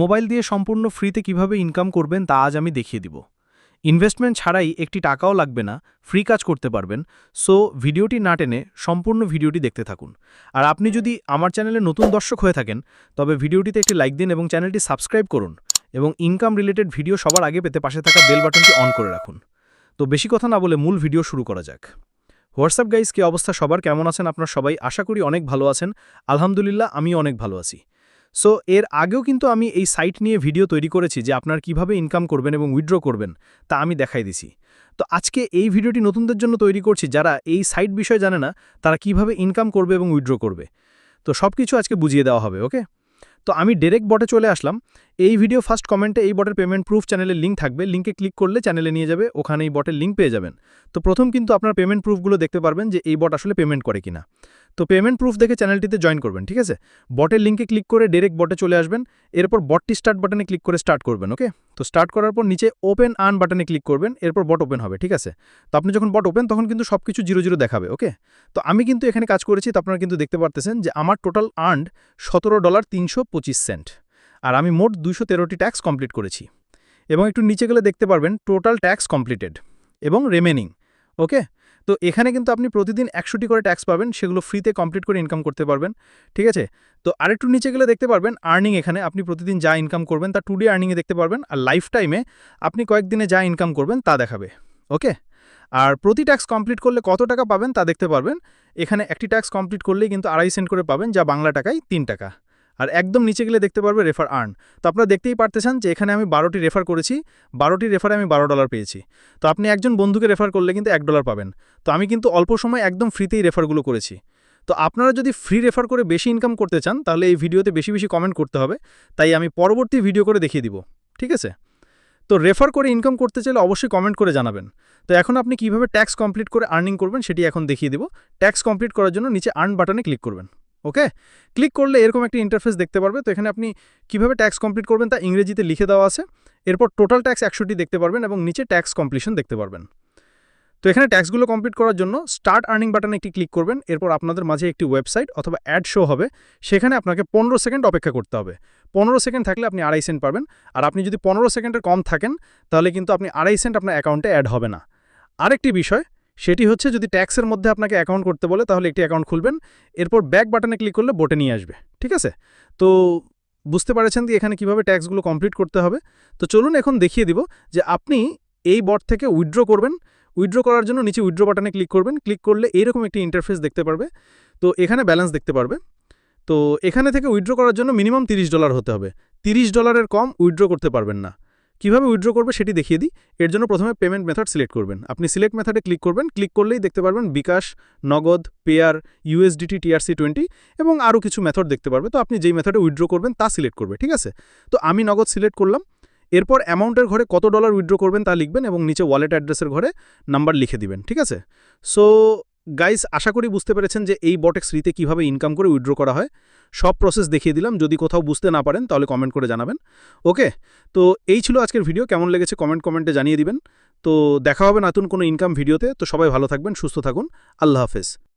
Mobile দিয়ে সম্পূর্ণ ফ্রিতে কীভাবে ইনকাম করবেন তা আজ আমি দেখিয়ে দিব। ইনভেস্টমেন্ট ছাড়াই একটি টাকাও লাগবে না, ফ্রি কাজ করতে পারবেন। সো, ভিডিওটি না টেনে সম্পূর্ণ ভিডিওটি দেখতে থাকুন। আর আপনি যদি আমার চ্যানেলে নতুন দর্শক হয়ে থাকেন, তবে ভিডিওটিতে একটি লাইক দিন এবং চ্যানেলটি সাবস্ক্রাইব করুন এবং ইনকাম রিলেটেড ভিডিও সবার আগে পেতে পাশে থাকা বেল বাটনটি অন করে রাখুন। তো বেশি কথা না বলে মূল ভিডিও শুরু করা যাক। হোয়াটসঅ্যাপ গাইজ কি অবস্থা সবার? কেমন আছেন আপনার সবাই? আশা করি অনেক ভালো আছেন। আলহামদুলিল্লাহ, আমিও অনেক ভালো আছি। সো এর আগেও কিন্তু আমি এই সাইট নিয়ে ভিডিও তৈরি করেছি যে আপনার কীভাবে ইনকাম করবেন এবং উইথড্র করবেন, তা আমি দেখাই দিছি। তো আজকে এই ভিডিওটি নতুনদের জন্য তৈরি করছি যারা এই সাইট বিষয়ে জানে না, তারা কীভাবে ইনকাম করবে এবং উইথড্র করবে। তো সব কিছু আজকে বুঝিয়ে দেওয়া হবে ওকে তো আমি ডিরেক্ট বটে চলে আসলাম। এই ভিডিও ফার্স্ট কমেন্টে এই বটের পেমেন্ট প্রুফ চ্যানেলের লিঙ্ক থাকবে। লিঙ্কে ক্লিক করলে চ্যানেলে নিয়ে যাবে, ওখানে এই বটের লিঙ্ক পেয়ে যাবেন। তো প্রথম কিন্তু আপনার পেমেন্ট প্রুফগুলো দেখতে পারবেন যে এই বট আসলে পেমেন্ট করে কিনা। তো পেমেন্ট প্রুফ দেখে চ্যানেলটিতে জয়েন করবেন, ঠিক আছে? বটের লিঙ্কে ক্লিক করে ডিরেক্ট বটে চলে আসবেন, এরপর বটটি স্টার্ট বাটনে ক্লিক করে স্টার্ট করবেন ওকে তো স্টার্ট করার পর নিচে ওপেন আর্ন বাটনে ক্লিক করবেন, এরপর বট ওপেন হবে, ঠিক আছে? তো আপনি যখন বট ওপেন তখন কিন্তু সব কিছু জিরো জিরো দেখাবে ওকে তো আমি কিন্তু এখানে কাজ করেছি, তো আপনারা কিন্তু দেখতে পারতেছেন যে আমার টোটাল আর্নড সতেরো ডলার তিনশো পঁচিশ সেন্ট আর আমি মোট দুশো তেরোটি ট্যাক্স কমপ্লিট করেছি। এবং একটু নিচে গেলে দেখতে পারবেন টোটাল ট্যাক্স কমপ্লিটেড এবং রেমেনিং ওকে তো এখানে কিন্তু আপনি প্রতিদিন একশোটি করে ট্যাক্স পাবেন, সেগুলো ফ্রিতে কমপ্লিট করে ইনকাম করতে পারবেন, ঠিক আছে? তো আরেকটু নিচে গেলে দেখতে পারবেন আর্নিং এখানে আপনি প্রতিদিন যা ইনকাম করবেন তা টু ডে আর্নিংয়ে দেখতে পারবেন, আর লাইফ টাইমে আপনি কয়েকদিনে যা ইনকাম করবেন তা দেখাবে ওকে আর প্রতি ট্যাক্স কমপ্লিট করলে কত টাকা পাবেন তা দেখতে পারবেন, এখানে একটি ট্যাক্স কমপ্লিট করলেই কিন্তু আড়াই সেন্ট করে পাবেন, যা বাংলা টাকায় তিন টাকা। আর একদম নিচে গেলে দেখতে পারবে রেফার আর্ন তো আপনারা দেখতেই পারতেছেন যে এখানে আমি বারোটি রেফার করেছি, বারোটি রেফারে আমি বারো ডলার পেয়েছি। তো আপনি একজন বন্ধুকে রেফার করলে কিন্তু এক ডলার পাবেন। তো আমি কিন্তু অল্প সময় একদম ফ্রিতেই রেফারগুলো করেছি। তো আপনারা যদি ফ্রি রেফার করে বেশি ইনকাম করতে চান, তাহলে এই ভিডিওতে বেশি বেশি কমেন্ট করতে হবে। তাই আমি পরবর্তী ভিডিও করে দেখিয়ে দিব। ঠিক আছে? তো রেফার করে ইনকাম করতে চাইলে অবশ্যই কমেন্ট করে জানাবেন। তো এখন আপনি কীভাবে ট্যাক্স কমপ্লিট করে আর্নিং করবেন সেটি এখন দেখিয়ে দিব। ট্যাক্স কমপ্লিট করার জন্য নিচে আর্ন বাটনে ক্লিক করবেন। ওকে? ক্লিক করলে এরকম একটি ইন্টারফেস দেখতে পারবে। তো এখানে আপনি কীভাবে ট্যাক্স কমপ্লিট করবেন তা ইংরেজিতে লিখে দেওয়া আছে। এরপর টোটাল ট্যাক্স একশোটি দেখতে পারবেন এবং নিচে ট্যাক্স কমপ্লিশন দেখতে পারবেন। তো এখানে ট্যাক্সগুলো কমপ্লিট করার জন্য স্টার্ট আর্নিং বাটনে একটি ক্লিক করবেন। এরপর আপনাদের মাঝে একটি ওয়েবসাইট অথবা অ্যাড শো হবে। সেখানে আপনাকে পনেরো সেকেন্ড অপেক্ষা করতে হবে। পনেরো সেকেন্ড থাকলে আপনি আড়াই সেন্ট পাবেন। আর আপনি যদি পনেরো সেকেন্ডের কম থাকেন, তাহলে কিন্তু আপনি আড়াই সেন্ট আপনার অ্যাকাউন্টে অ্যাড হবে না। আরেকটি বিষয় সেটি হচ্ছে যদি ট্যাক্সের মধ্যে আপনাকে অ্যাকাউন্ট করতে বলে, তাহলে একটি অ্যাকাউন্ট খুলবেন। এরপর ব্যাক বাটনে ক্লিক করলে বোটে নিয়ে আসবে। ঠিক আছে? তো বুঝতে পারছেন যে এখানে কীভাবে ট্যাক্সগুলো কমপ্লিট করতে হবে? তো চলুন এখন দেখিয়ে দিব যে আপনি এই বট থেকে উইথড্র করবেন। উইথড্র করার জন্য নিচে উইথড্র বাটনে ক্লিক করবেন। ক্লিক করলে এরকম একটি ইন্টারফেস দেখতে পারবে। তো এখানে ব্যালেন্স দেখতে পারবে। তো এখানে থেকে উইথড্র করার জন্য মিনিমাম তিরিশ ডলার হতে হবে। তিরিশ ডলারের কম উইথড্র করতে পারবেন না। কীভাবে উইথড্র করবে সেটি দেখিয়ে দিই। এর জন্য প্রথমে পেমেন্ট মেথড সিলেক্ট করবেন। আপনি সিলেক্ট মেথডে ক্লিক করবেন। ক্লিক করলেই দেখতে পারবেন বিকাশ, নগদ পেয়ার ইউএসডিটি টিআরসি টোয়েন্টি এবং আরও কিছু মেথড দেখতে পারবে। তো আপনি যেই মেথডে উইথড্র করবেন তা সিলেক্ট করবে, ঠিক আছে? তো আমি নগদ সিলেক্ট করলাম। এরপর অ্যামাউন্টের ঘরে কত ডলার উইথড্র করবেন তা লিখবেন এবং নিচে ওয়ালেট অ্যাড্রেসের ঘরে নাম্বার লিখে দিবেন, ঠিক আছে? সো গাইস আশা করি বুঝতে পেরেছেন যে এই বটেক্স রিতে কীভাবে ইনকাম করে উইড্রো করা হয়। সব প্রসেস দেখিয়ে দিলাম। যদি কোথাও বুঝতে না পারেন, তাহলে কমেন্ট করে জানাবেন। ওকে তো এই ছিল আজকের ভিডিও কেমন লেগেছে কমেন্ট কমেন্টে জানিয়ে দিবেন। তো দেখা হবে নতুন কোনো ইনকাম ভিডিওতে তো সবাই ভালো থাকবেন, সুস্থ থাকুন। আল্লাহ হাফেজ।